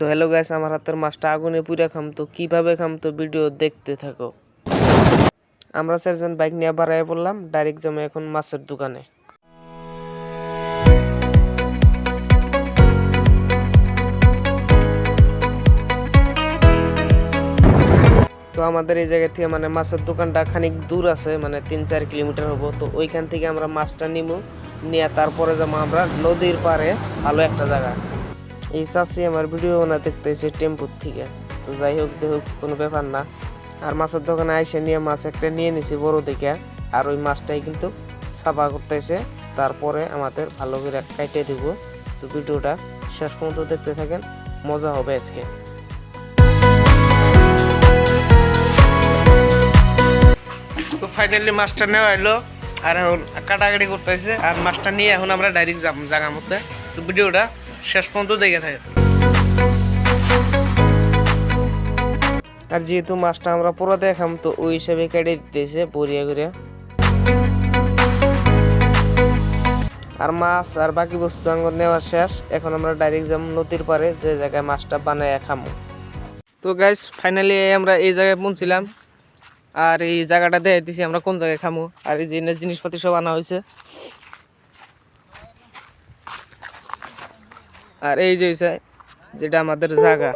তো hello guys, আমার হাতের মাছটা আগুনে পুড়ে খাম, তো কীভাবে খাম তো ভিডিও দেখতে থাকো। আমরা চারজন বাইক নিয়ে বাড়াই পড়লাম ডাইরেক্ট যাব এখন মাছের দোকানে। তো আমাদের এই জায়গা থেকে মানে মাছের দোকানটা খানিক দূর আছে মানে তিন চার কিলোমিটার হব। তো ওইখান থেকে আমরা মাছটা নিবো নিয়ে তারপরে যাব আমরা নদীর পাড়ে, ভালো একটা জায়গা। এই চাষি আমার ভিডিও না দেখতেছে টেম্পুর থেকে। তো যাই হোক দেখুক কোনো ব্যাপার না। আর মাছের দোকানে আইসে নিয়ে মাছ একটা নিয়ে নিছি বড় দেখে। আর ওই মাছটাই কিন্তু সাফা করতেছে। তারপরে আমাদের ভালো করে কাইটে দিব। তো ভিডিওটা শেষ পর্যন্ত দেখতে থাকেন। মজা হবে আজকে। ফাইনালি মাছটা নেওয়া হলো আর এখন কাটাকাটি করতেছে। আর মাছটা নিয়ে এখন আমরা ডাইরেক্ট যাব জায়গার মধ্যে। তো ভিডিওটা শেষ পর্যন্ত দেখে থাকে। আর যেহেতু মাছটা আমরা পুরো দেখাম, তো ওই হিসাবে কেটে দিতেছে বরিয়া করে। আর মাছ আর বাকি বস্তু আঙ্গুর নেওয়া শেষ। এখন আমরা ডাইরেক্ট যাব নদীর পাড়ে, যে জায়গায় মাছটা বানায় খামো। তো গাইস ফাইনালি আমরা এই জায়গায় পৌঁছিলাম। আর এই জায়গাটা দেখে দিছি আমরা কোন জায়গায় খামো। আর এই জিনিসপাতি সব আনা হয়েছে। আর এই যে যেটা আমাদের জায়গা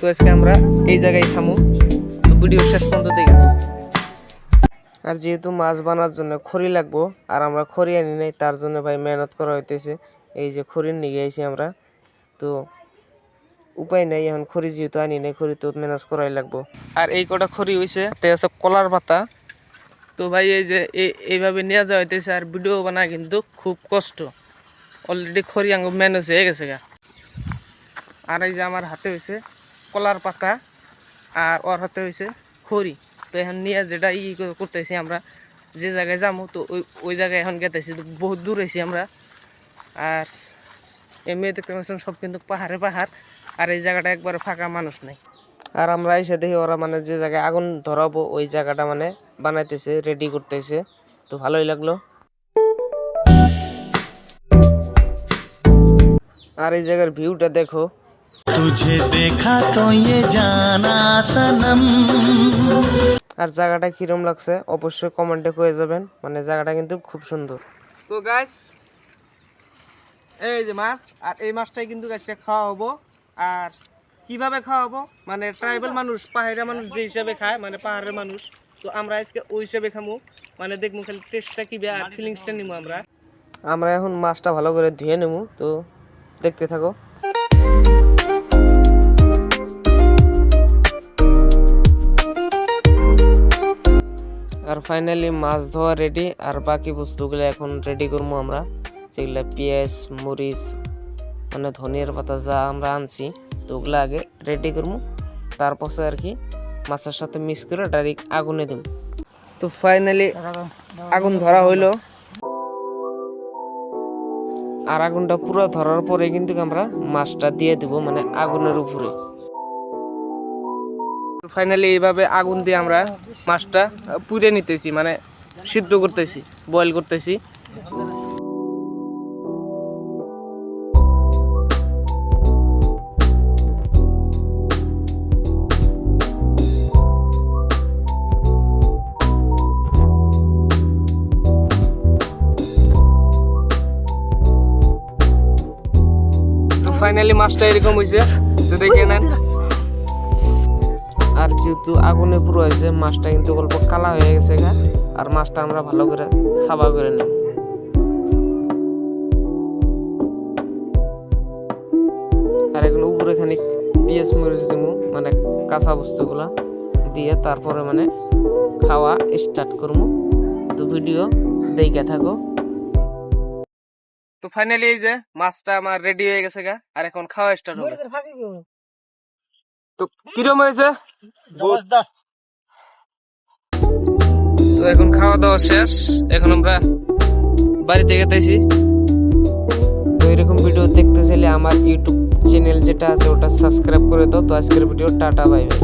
তো আজকে আমরা এই জায়গায় খামো তো ভিডিও শেষ পর্যন্ত দেখি। আর যেহেতু মাছ বানার জন্য খড়ি লাগবো, আর আমরা খড়ি আনি নাই, তার জন্য ভাই মেহনত করা হইতেছে। এই যে খড়ি নিয়ে আইছি আমরা। তো উপায় নাই, এখন খড়ি যেহেতু আনি নাই, খড়ি তো ম্যানেজ করাই লাগবো। আর এই কটা খড়ি হইছে, তে আছে কলার পাতা। তো ভাই এই যে এই- এইভাবে নিয়ে যাওয়া হইতেছে, আর ভিডিও বানা কিন্তু খুব কষ্ট। অলরেডি খড়ি আঙ্গ ম্যানেজ হয়ে গেছে গা। আর এই যে আমার হাতে হয়েছে কলার পাতা আর ওর হাতে হয়েছে খড়ি। তো এখন নিয়ে যেটা ই করতেছি আমরা, যে জায়গায় যাব তো ওই ওই জায়গায় এখন গেতেছি। তো বহুত দূর হয়েছি আমরা। আর এমনি দেখতে পাচ্ছেন সব কিন্তু পাহাড়ে পাহাড়। আর এই জায়গাটা একবারে ফাঁকা মানুষ নাই। আর আমরা এসে দেখি ওরা মানে যে জায়গায় আগুন ধরাবো, ওই জায়গাটা মানে বানাইতেছে রেডি করতেছে। তো ভালোই লাগল। আর এই জায়গার ভিউটা দেখো। তুঝে দেখা তো ইয়ে জানা সনম আর জায়গাটা কিরম লাগছে অবশ্যই কমেন্টে কয়ে যাবেন। মানে জায়গাটা কিন্তু খুব সুন্দর। তো গাইস এই যে মাছ আর এই মাছটাই কিন্তু গাইস খাওয়া হব। আর কীভাবে খাওয়া হব? মানে ট্রাইবাল মানুষ পাহাড়ের মানুষ যে হিসাবে খায় মানে পাহাড়ের মানুষ। তো আমরা আজকে ওই হিসাবে খামু। মানে দেখব খালি টেস্টটা কিবে আর ফিলিংসটা নিবো আমরা। আমরা এখন মাছটা ভালো করে ধুয়ে নেব তো দেখতে থাকো। আর ফাইনালি মাছ ধোয়া রেডি আর বাকি বস্তুগুলো এখন রেডি করব আমরা। যেগুলো পেঁয়াজ মরিচ মানে ধনিয়ার পাতা যা আমরা আনছি তো ওগুলো আগে রেডি করব। তারপরে আর কি মাছের সাথে মিক্স করে ডাইরেক্ট আগুনে দেব। তো ফাইনালি আগুন ধরা হইল। আর আগুনটা পুরো ধরার পরে কিন্তু আমরা মাছটা দিয়ে দেবো মানে আগুনের উপরে। ফাইনালি এইভাবে আগুন দিয়ে আমরা মাছটা পুড়ে নিতেছি মানে সিদ্ধ করতেছি বয়েল করতেছি। ফাইনালি মাছটা এরকম হয়েছে তো দেখে নেন। আর যেহেতু আগুনে পুরো হয়েছে, মাছটা কিন্তু অল্প কালা হয়ে গেছে গা। আর মাছটা আমরা ভালো করে সাবা করে নিই আর এগুলো উপরে খানিক পেঁয়াজ মরিচ দিব মানে কাঁচা বস্তুগুলা দিয়ে তারপরে মানে খাওয়া স্টার্ট করব তো ভিডিও দেখে থাকো। তো ফাইনালি এই যে মাছটা আমার রেডি হয়ে গেছে গা আর এখন খাওয়া স্টার্ট হবে। তো কিরম হয়েছে? তো এখন খাওয়া দাওয়া শেষ এখন আমরা বাড়িতে গেতেছি। তো এরকম ভিডিও দেখতে চাইলে আমার ইউটিউব চ্যানেল যেটা আছে ওটা সাবস্ক্রাইব করে দাও। তো আজকের ভিডিও টাটা বাই বাই